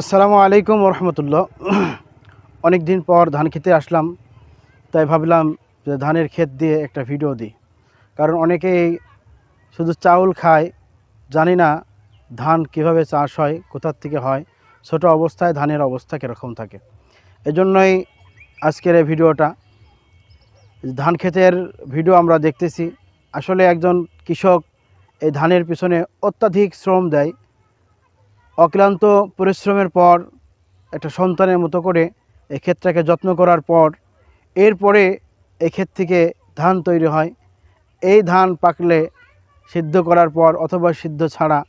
আসসালামু আলাইকুম রহমতুল্লাহ অনেক দিন পর ধান খেতে আসলাম, তাই ভাবলাম যে ধানের ক্ষেত দিয়ে একটা ভিডিও দিই। কারণ অনেকেই শুধু চাউল খায়, জানি না ধান কীভাবে চাষ হয়, কোথার থেকে হয়, ছোট অবস্থায় ধানের অবস্থা কীরকম থাকে। এজন্যই আজকের এই ভিডিওটা। ধান ক্ষেতের ভিডিও আমরা দেখতেছি। আসলে একজন কৃষক এই ধানের পিছনে অত্যাধিক শ্রম দেয় অক্লান্ত পরিশ্রমের পর, একটা সন্তানের মতো করে এই ক্ষেতটাকে যত্ন করার পর, এরপরে এই ক্ষেত থেকে ধান তৈরি হয়। এই ধান পাকলে সিদ্ধ করার পর অথবা সিদ্ধ ছাড়া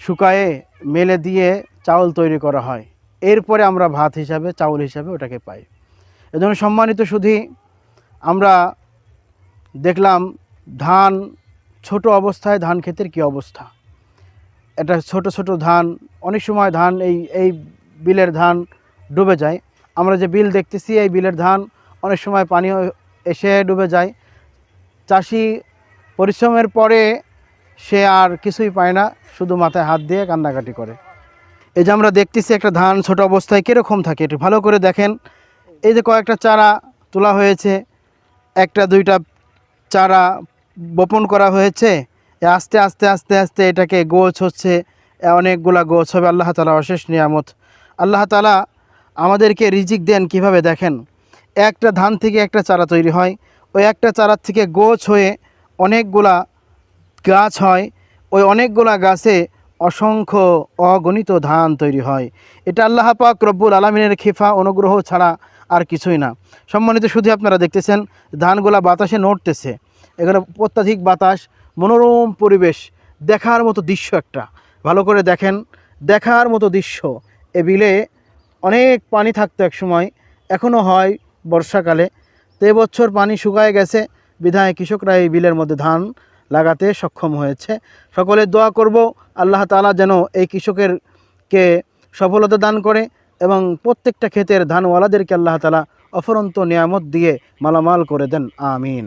শুকায়ে মেলে দিয়ে চাউল তৈরি করা হয়। এরপরে আমরা ভাত হিসাবে, চাউল হিসাবে ওটাকে পাই। এজন্য সম্মানিত শুধু আমরা দেখলাম ধান ছোট অবস্থায় ধান ক্ষেতের কী অবস্থা। এটা ছোট ছোট ধান, অনেক সময় ধান এই এই বিলের ধান ডুবে যায়। আমরা যে বিল দেখতেছি, এই বিলের ধান অনেক সময় পানি এসে ডুবে যায়। চাষি পরিশ্রমের পরে সে আর কিছুই পায় না, শুধু মাথায় হাত দিয়ে কান্নাকাটি করে। এই যে আমরা দেখতেছি একটা ধান ছোট অবস্থায় কীরকম থাকে, একটু ভালো করে দেখেন। এই যে কয়েকটা চারা তোলা হয়েছে, একটা দুইটা চারা বপন করা হয়েছে। আস্তে আস্তে আস্তে আস্তে এটাকে গোছ হচ্ছে। অনেকগুলা গোছ হবে। আল্লাহ তালা অশেষ নিয়ামত। আল্লাহ তালা আমাদেরকে রিজিক দেন কীভাবে দেখেন? একটা ধান থেকে একটা চারা তৈরি হয়। ওই একটা চারার থেকে গোছ হয়ে অনেকগুলা গাছ হয়। ওই অনেকগুলা গাছে অসংখ্য অগণিত ধান তৈরি হয়। এটা আল্লাহ পাক রব্বুল আলমিনের খিফা, অনুগ্রহ ছাড়া আর কিছুই না। সম্মানিত শুধু আপনারা দেখতেছেন, ধানগুলা বাতাসে নড়তেছে। এগুলো অত্যাধিক বাতাস মনোরম পরিবেশ, দেখার মতো দৃশ্য একটা। ভালো করে দেখেন, দেখার মতো দৃশ্য। এ বিলে অনেক পানি থাকতো এক সময় এখনও হয় বর্ষাকালে। তো এবছর পানি শুকায় গেছে, বিধায় কৃষকরা এই বিলের মধ্যে ধান লাগাতে সক্ষম হয়েছে। সকলে দোয়া করব, আল্লাহ তাআলা যেন এই কৃষকের কে সফলতা দান করে এবং প্রত্যেকটা ক্ষেতের ধানওয়ালাদেরকে আল্লাহ তালা অফরন্ত নিয়ামত দিয়ে মালামাল করে দেন। আমিন।